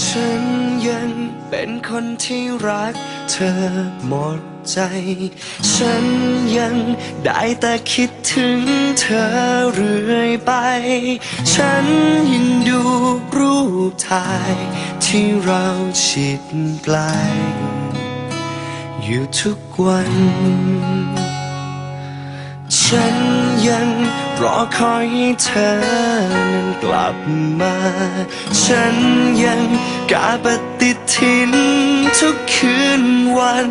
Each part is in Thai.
ฉันยังเป็นคนที่รักเธอหมดใจ ฉันยังได้แต่คิดถึงเธอเรื่อยไป ฉันยังดูรูปถ่ายที่เราชิดไกลอยู่ทุกวัน ฉันยังรอคอยเธอ กลับมา ฉันยังกาปฏิทินทุกคืนวัน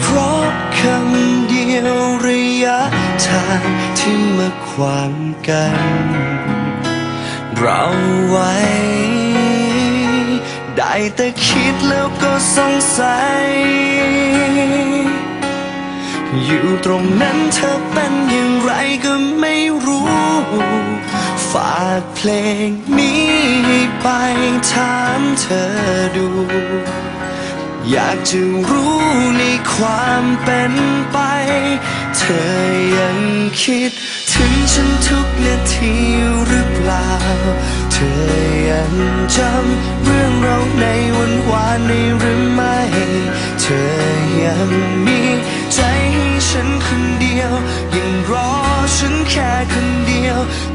เพราะคำเดียวระยะทางที่มาขวางกัน เราไว้ ได้แต่คิดแล้วก็สงสัย อยู่ตรงนั้นเธอเป็นอย่างไรก็ไม่รู้ ฝากเพลงนี้ไปถามเธอดู อยากจะรู้ในความเป็นไป เธอยังคิด ถึงฉันทุกนาทีหรือเปล่า เธอยังจำเรื่องเราในวันวานนี้หรือไม่ เธอยังมีใจให้ฉันคนเดียว ยังรอฉันแค่คน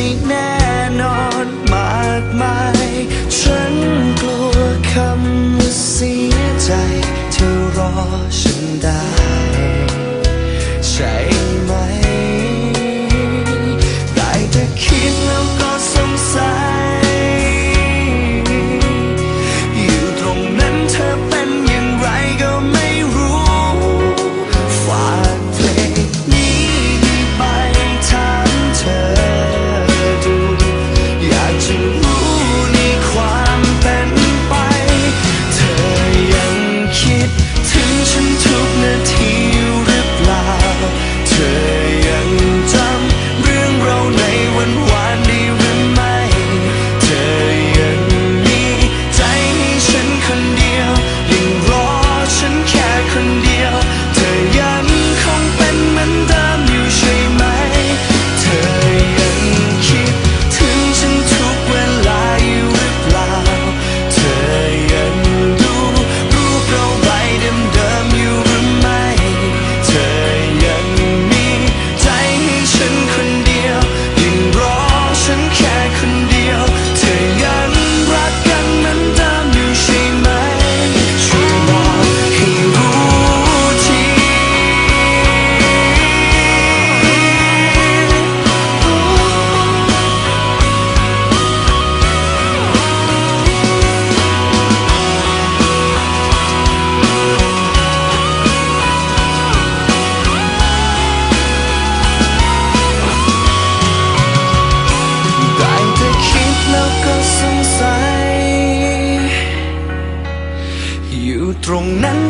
่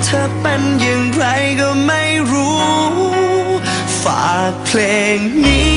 เธอเป็นอย่างไรก็ไม่รู้ ฝากเพลงนี้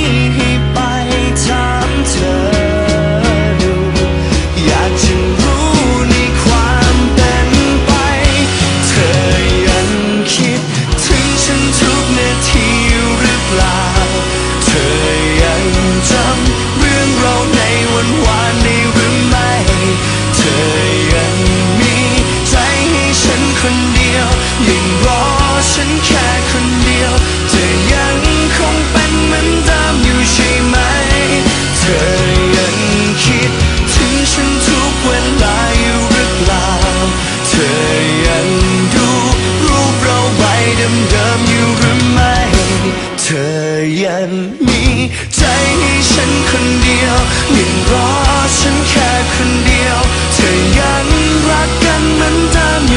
ยังมีใจให้ฉันคนเดียวยังรอฉันแค่คนเดียว เธอยังรักกันเหมือนเดิม